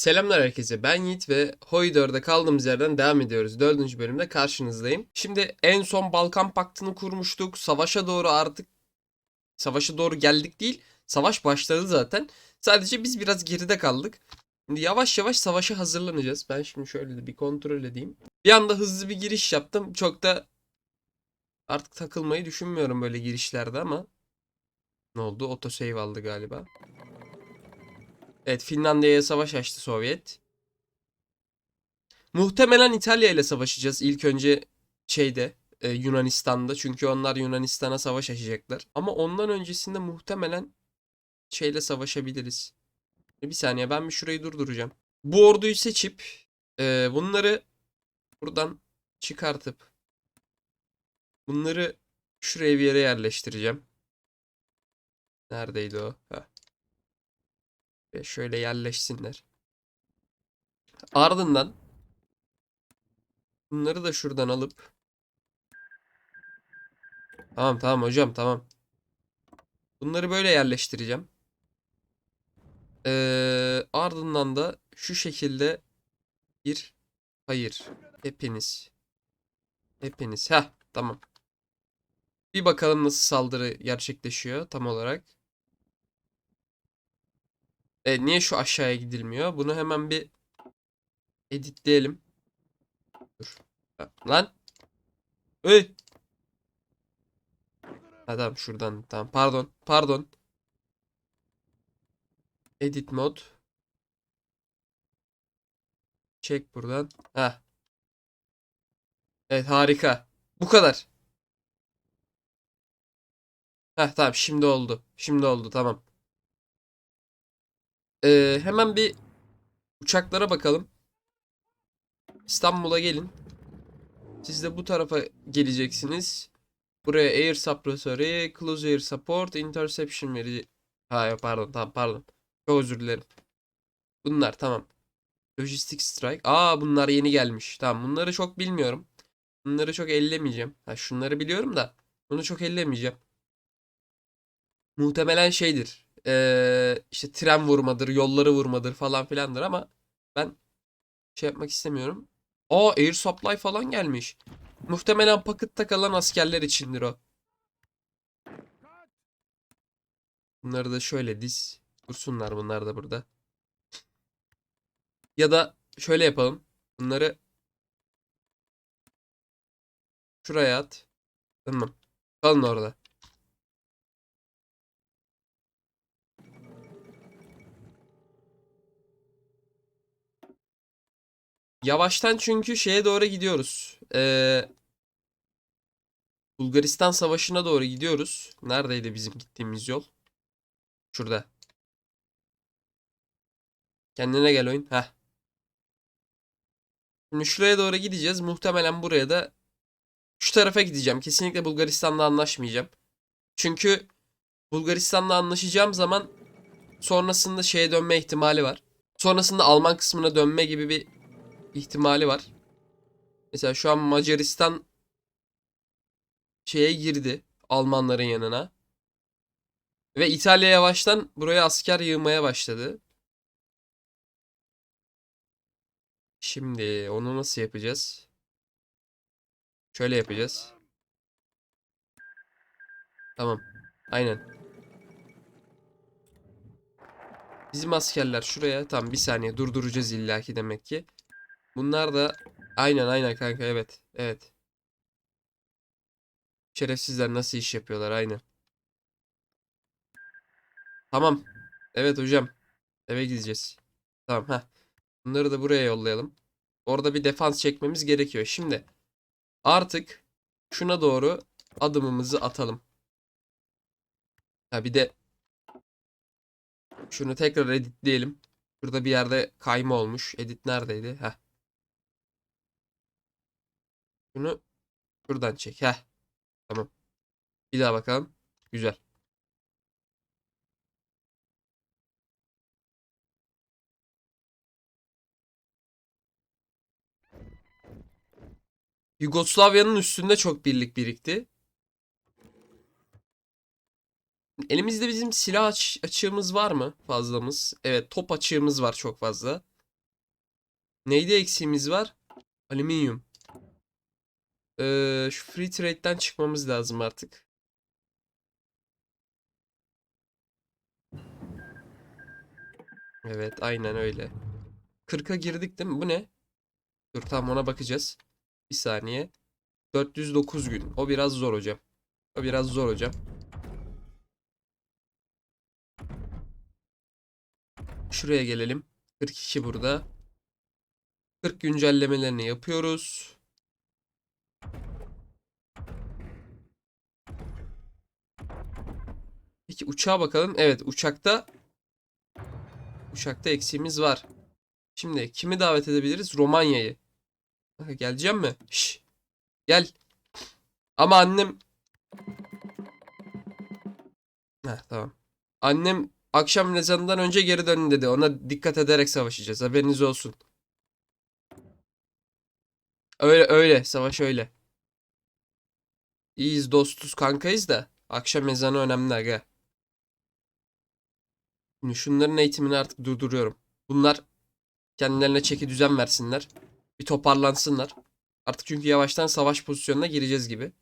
Selamlar herkese. Ben Yiğit ve Hoydor'da kaldığımız yerden devam ediyoruz. Dördüncü bölümde karşınızdayım. Şimdi en son Balkan Paktı'nı kurmuştuk. Savaşa doğru artık savaşa doğru geldik değil. Savaş başladı zaten. Sadece biz biraz geride kaldık. Şimdi yavaş yavaş savaşa hazırlanacağız. Ben şimdi şöyle de bir kontrol edeyim. Bir anda hızlı bir giriş yaptım. Çok da artık takılmayı düşünmüyorum böyle girişlerde ama ne oldu? Autosave aldı galiba. Evet Finlandiya'ya savaş açtı Sovyet. Muhtemelen İtalya ile savaşacağız ilk önce şeyde e, Yunanistan'da çünkü onlar Yunanistan'a savaş açacaklar. Ama ondan öncesinde muhtemelen şeyle savaşabiliriz. Bir saniye ben bir şurayı durduracağım. Bu orduyu seçip e, bunları buradan çıkartıp bunları şuraya bir yere yerleştireceğim. Neredeydi o? Heh. Ve şöyle yerleşsinler. Ardından bunları da şuradan alıp Tamam tamam hocam tamam. Bunları böyle yerleştireceğim. Ee, ardından da şu şekilde bir hayır. Hepiniz. Hepiniz. Heh tamam. Bir bakalım nasıl saldırı gerçekleşiyor tam olarak. E, niye şu aşağıya gidilmiyor? Bunu hemen bir editleyelim. Dur. Lan. Ey. Tamam şuradan. Tamam pardon. Pardon. Edit mod. Çek buradan. Ha. Evet harika. Bu kadar. Heh tamam şimdi oldu. Şimdi oldu tamam. Ee, hemen bir uçaklara bakalım. İstanbul'a gelin. Siz de bu tarafa geleceksiniz. Buraya Air Suppressory, Close Air Support, Interception verici... Ha pardon tamam pardon. Çok özür dilerim. Bunlar tamam. Logistic Strike. Aa bunlar yeni gelmiş. Tamam bunları çok bilmiyorum. Bunları çok ellemeyeceğim. Ha şunları biliyorum da. Bunu çok ellemeyeceğim. Muhtemelen şeydir. Ee, işte tren vurmadır, yolları vurmadır falan filandır ama ben şey yapmak istemiyorum. Aa Air Supply falan gelmiş. Muhtemelen pakıtta kalan askerler içindir o. Bunları da şöyle diz. Dursunlar bunlar da burada. Ya da şöyle yapalım. Bunları şuraya at. Tamam. Kalın orada. Yavaştan çünkü şeye doğru gidiyoruz. Ee, Bulgaristan Savaşı'na doğru gidiyoruz. Neredeydi bizim gittiğimiz yol? Şurada. Kendine gel oyun. Heh. Şimdi şuraya doğru gideceğiz. Muhtemelen buraya da şu tarafa gideceğim. Kesinlikle Bulgaristan'la anlaşmayacağım. Çünkü Bulgaristan'la anlaşacağım zaman sonrasında şeye dönme ihtimali var. Sonrasında Alman kısmına dönme gibi bir ihtimali var. Mesela şu an Macaristan şeye girdi Almanların yanına. Ve İtalya yavaştan buraya asker yığmaya başladı. Şimdi onu nasıl yapacağız? Şöyle yapacağız. Tamam. Aynen. Bizim askerler şuraya. Tam bir saniye durduracağız illaki demek ki. Bunlar da aynen aynen kanka evet. Evet. Şerefsizler nasıl iş yapıyorlar aynen. Tamam. Evet hocam. Eve gideceğiz. Tamam ha. Bunları da buraya yollayalım. Orada bir defans çekmemiz gerekiyor. Şimdi artık şuna doğru adımımızı atalım. Ha bir de şunu tekrar editleyelim. Burada bir yerde kayma olmuş. Edit neredeydi? Heh. Şunu buradan çek. Heh. Tamam. Bir daha bakalım. Güzel. Yugoslavya'nın üstünde çok birlik birikti. Elimizde bizim silah aç- açığımız var mı? Fazlamız. Evet top açığımız var çok fazla. Neyde eksiğimiz var? Alüminyum. Ee, şu free trade'den çıkmamız lazım artık. Evet, aynen öyle. 40'a girdik değil mi? Bu ne? Dur tamam ona bakacağız. Bir saniye. 409 gün. O biraz zor hocam. O biraz zor hocam. Şuraya gelelim. 42 burada. 40 güncellemelerini yapıyoruz. Peki uçağa bakalım. Evet uçakta uçakta eksiğimiz var. Şimdi kimi davet edebiliriz? Romanya'yı. Geleceğim mi? Şş. Gel. Ama annem Heh, tamam. Annem akşam ezanından önce geri dönün dedi. Ona dikkat ederek savaşacağız. Haberiniz olsun. Öyle öyle. Savaş öyle. İyiyiz dostuz kankayız da. Akşam ezanı önemli aga. Şunların eğitimini artık durduruyorum. Bunlar kendilerine çeki düzen versinler. Bir toparlansınlar. Artık çünkü yavaştan savaş pozisyonuna gireceğiz gibi.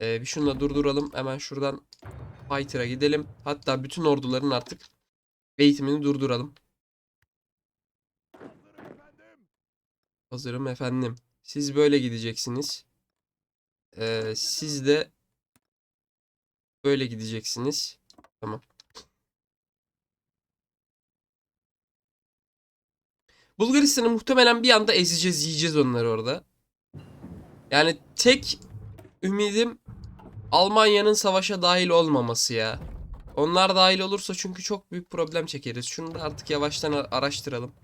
Ee, bir şunu da durduralım. Hemen şuradan Fighter'a gidelim. Hatta bütün orduların artık eğitimini durduralım. Hazırım efendim. Siz böyle gideceksiniz. Ee, siz de böyle gideceksiniz. Tamam. Bulgaristan'ı muhtemelen bir anda ezeceğiz, yiyeceğiz onları orada. Yani tek ümidim Almanya'nın savaşa dahil olmaması ya. Onlar dahil olursa çünkü çok büyük problem çekeriz. Şunu da artık yavaştan araştıralım.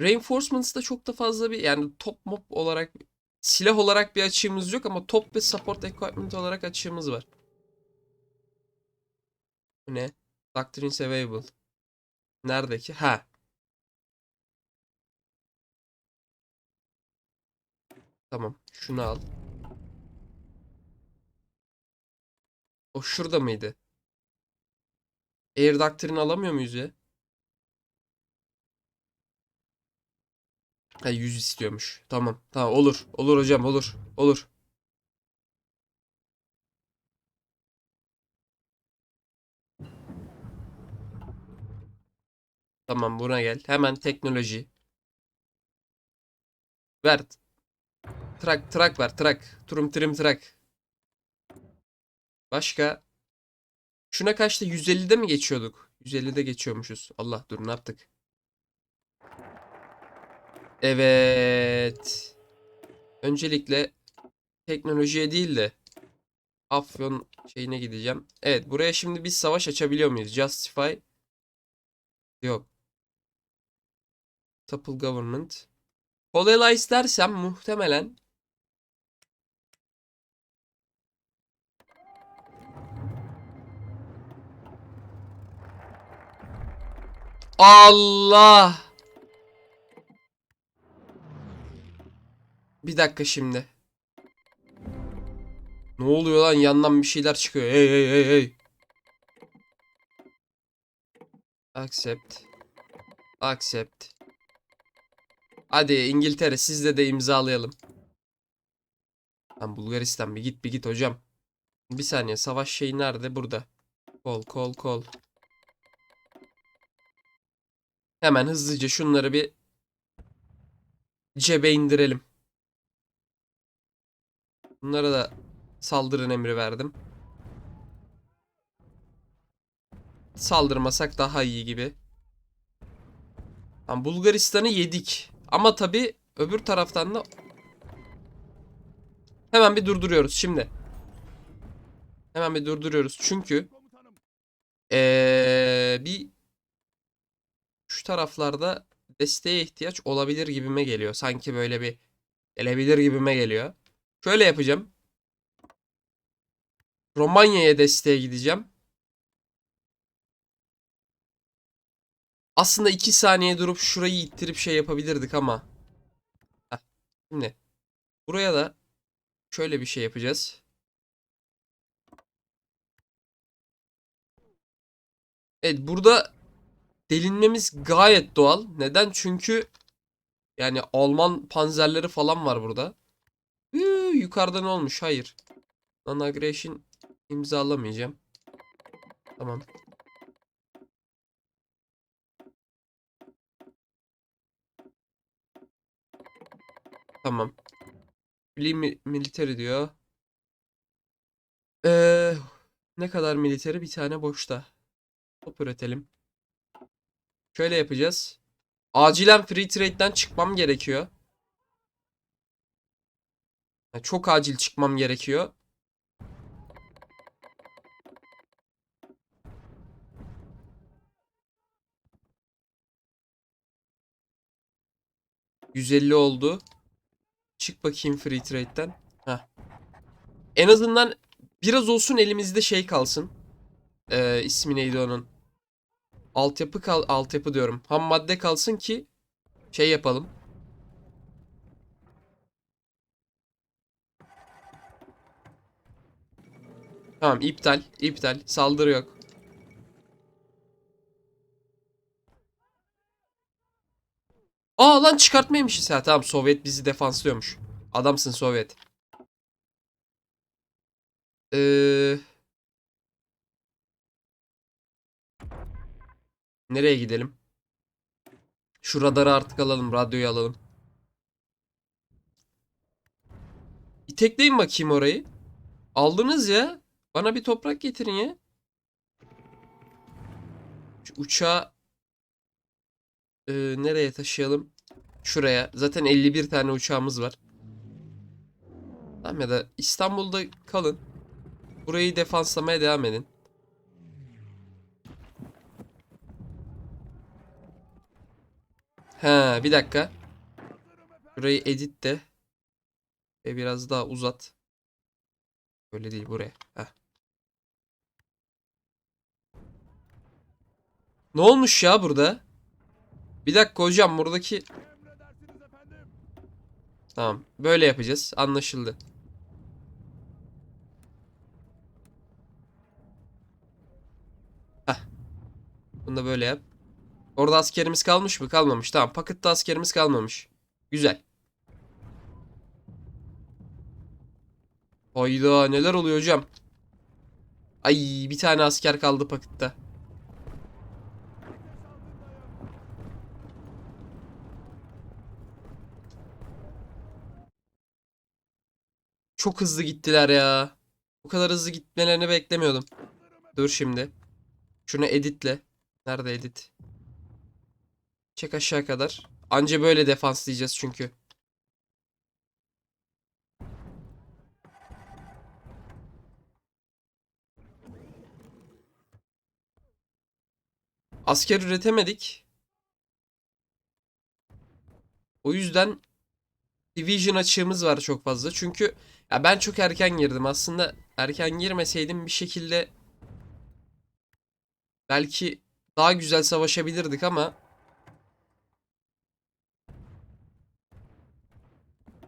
Reinforcements'da çok da fazla bir yani top mop olarak silah olarak bir açığımız yok ama top ve support equipment olarak açığımız var. Bu ne? Doctrines available. Nerede ki? Ha. Tamam. Şunu al. O şurada mıydı? Air Doctrine alamıyor muyuz ya? Ha 100 istiyormuş. Tamam. Tamam olur. Olur hocam olur. Olur. Tamam buna gel. Hemen teknoloji. Ver. Trak trak ver trak. Turum trim trak. Başka. Şuna kaçtı? 150'de mi geçiyorduk? 150'de geçiyormuşuz. Allah dur ne yaptık? Evet. Öncelikle teknolojiye değil de Afyon şeyine gideceğim. Evet buraya şimdi biz savaş açabiliyor muyuz? Justify. Yok. Topple Government. Polarize dersem muhtemelen Allah! Bir dakika şimdi. Ne oluyor lan? Yandan bir şeyler çıkıyor. Hey hey hey hey. Accept. Accept. Hadi İngiltere sizle de imzalayalım. Lan Bulgaristan bir git bir git hocam. Bir saniye savaş şeyi nerede? Burada. Kol kol kol. Hemen hızlıca şunları bir cebe indirelim. Bunlara da saldırın emri verdim. Saldırmasak daha iyi gibi. Tamam, Bulgaristan'ı yedik. Ama tabi öbür taraftan da hemen bir durduruyoruz şimdi. Hemen bir durduruyoruz. Çünkü ee, bir şu taraflarda desteğe ihtiyaç olabilir gibime geliyor. Sanki böyle bir gelebilir gibime geliyor. Şöyle yapacağım. Romanya'ya desteğe gideceğim. Aslında 2 saniye durup şurayı ittirip şey yapabilirdik ama. Heh, Şimdi buraya da şöyle bir şey yapacağız. Evet burada delinmemiz gayet doğal. Neden? Çünkü yani Alman panzerleri falan var burada. Huu, yukarıda ne olmuş? Hayır. Non-aggression imzalamayacağım. Tamam. Tamam. Flee mi- military diyor. Ee, ne kadar military? Bir tane boşta. Top üretelim. Şöyle yapacağız. Acilen free trade'den çıkmam gerekiyor. Yani çok acil çıkmam gerekiyor. ...150 oldu. Çık bakayım free trade'den. Heh. En azından biraz olsun elimizde şey kalsın. Ee, ismi neydi onun? Altyapı kal altyapı diyorum. Ham madde kalsın ki şey yapalım. Tamam iptal. iptal. Saldırı yok. Aa lan çıkartmaymışız. Ha tamam Sovyet bizi defanslıyormuş. Adamsın Sovyet. Ee, nereye gidelim? Şu radarı artık alalım. Radyoyu alalım. Bir tekleyin bakayım orayı. Aldınız ya. Bana bir toprak getirin ya. Şu uçağı e, nereye taşıyalım? Şuraya. Zaten 51 tane uçağımız var. Tamam ya da İstanbul'da kalın. Burayı defanslamaya devam edin. Ha, bir dakika. Burayı edit de ve biraz daha uzat. Öyle değil buraya. Heh. Ne olmuş ya burada? Bir dakika hocam buradaki Tamam. Böyle yapacağız. Anlaşıldı. Heh. Bunu da böyle yap. Orada askerimiz kalmış mı? Kalmamış. Tamam. Paket'te askerimiz kalmamış. Güzel. Hayda neler oluyor hocam? Ay bir tane asker kaldı pakette. Çok hızlı gittiler ya. Bu kadar hızlı gitmelerini beklemiyordum. Dur şimdi. Şunu editle. Nerede edit? Çek aşağı kadar. Anca böyle defanslayacağız çünkü. Asker üretemedik. O yüzden Division açığımız var çok fazla. Çünkü ya ben çok erken girdim. Aslında erken girmeseydim bir şekilde belki daha güzel savaşabilirdik ama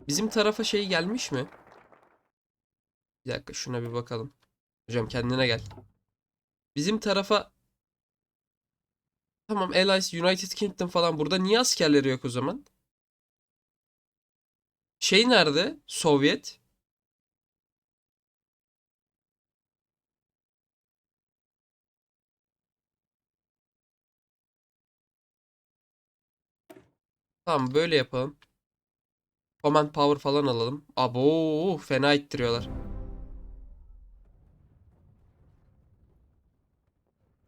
bizim tarafa şey gelmiş mi? Bir dakika şuna bir bakalım. Hocam kendine gel. Bizim tarafa Tamam Allies, United Kingdom falan burada niye askerleri yok o zaman? Şey nerede? Sovyet. Tamam böyle yapalım. Command power falan alalım. Abo fena ittiriyorlar.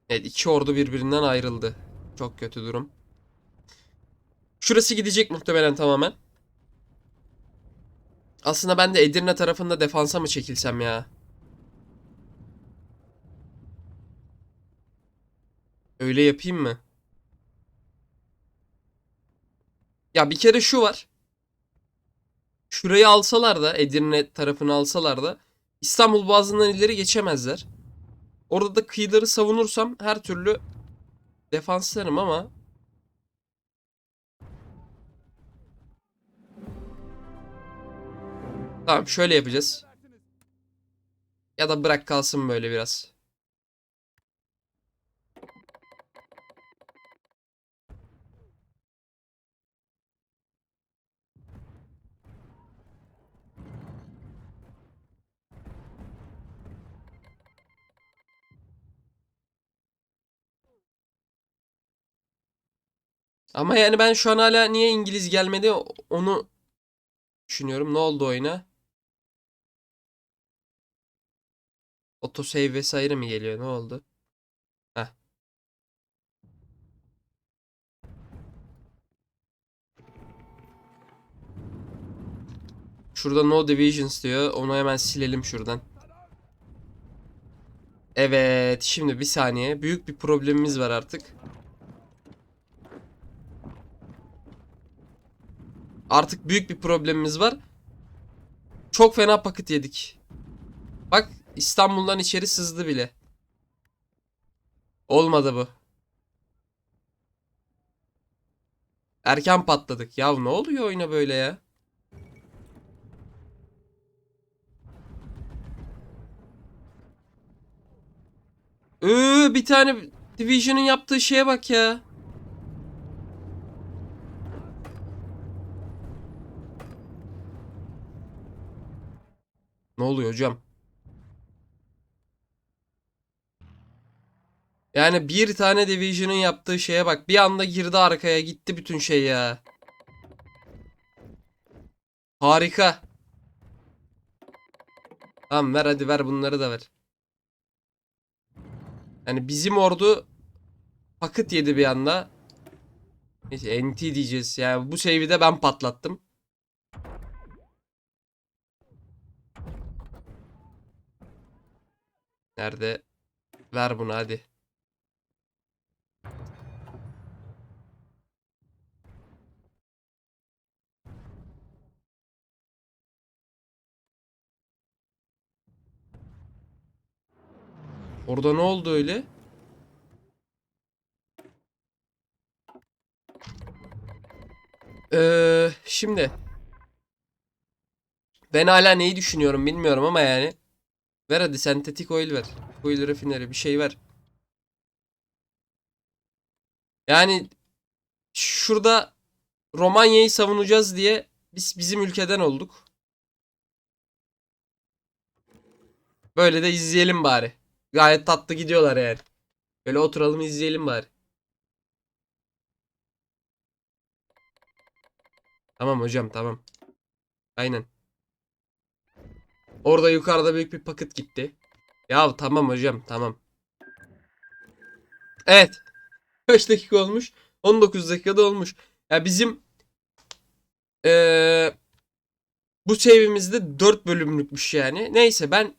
Evet iki ordu birbirinden ayrıldı. Çok kötü durum. Şurası gidecek muhtemelen tamamen. Aslında ben de Edirne tarafında defansa mı çekilsem ya? Öyle yapayım mı? Ya bir kere şu var. Şurayı alsalar da Edirne tarafını alsalar da İstanbul Boğazı'ndan ileri geçemezler. Orada da kıyıları savunursam her türlü defanslarım ama Tamam şöyle yapacağız. Ya da bırak kalsın böyle biraz. Ama yani ben şu an hala niye İngiliz gelmedi onu düşünüyorum. Ne oldu oyuna? Autosave vesaire mi geliyor? Ne oldu? Heh. Şurada no divisions diyor. Onu hemen silelim şuradan. Evet, şimdi bir saniye. Büyük bir problemimiz var artık. Artık büyük bir problemimiz var. Çok fena paket yedik. Bak İstanbul'dan içeri sızdı bile. Olmadı bu. Erken patladık. Ya ne oluyor oyuna böyle ya? Ee, bir tane Division'ın yaptığı şeye bak ya. Ne oluyor hocam? Yani bir tane Division'ın yaptığı şeye bak. Bir anda girdi arkaya gitti bütün şey ya. Harika. Tamam ver hadi ver bunları da ver. Yani bizim ordu paket yedi bir anda. Neyse NT diyeceğiz. Yani bu save'i de ben patlattım. Nerede? Ver bunu hadi. Orada ne oldu öyle? Ee, şimdi ben hala neyi düşünüyorum bilmiyorum ama yani ver hadi sentetik oil ver. Oil rafineri bir şey ver. Yani şurada Romanya'yı savunacağız diye biz bizim ülkeden olduk. Böyle de izleyelim bari. Gayet tatlı gidiyorlar yani. Böyle oturalım izleyelim bari. Tamam hocam tamam. Aynen. Orada yukarıda büyük bir paket gitti. Ya tamam hocam tamam. Evet. Kaç dakika olmuş? 19 dakikada olmuş. Ya bizim eee bu save'imizde 4 bölümlükmüş yani. Neyse ben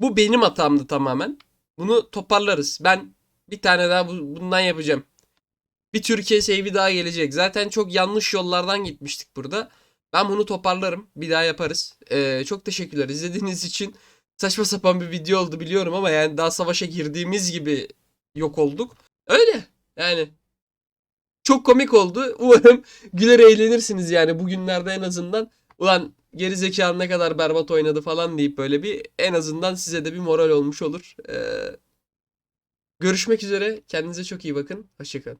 bu benim hatamdı tamamen. Bunu toparlarız. Ben bir tane daha bu- bundan yapacağım. Bir Türkiye save'i daha gelecek. Zaten çok yanlış yollardan gitmiştik burada. Ben bunu toparlarım. Bir daha yaparız. Ee, çok teşekkürler izlediğiniz için. Saçma sapan bir video oldu biliyorum ama yani daha savaşa girdiğimiz gibi yok olduk. Öyle. Yani çok komik oldu. Umarım güler eğlenirsiniz yani bugünlerde en azından. Ulan geri zekalı ne kadar berbat oynadı falan deyip böyle bir en azından size de bir moral olmuş olur. Ee, görüşmek üzere. Kendinize çok iyi bakın. Hoşçakalın.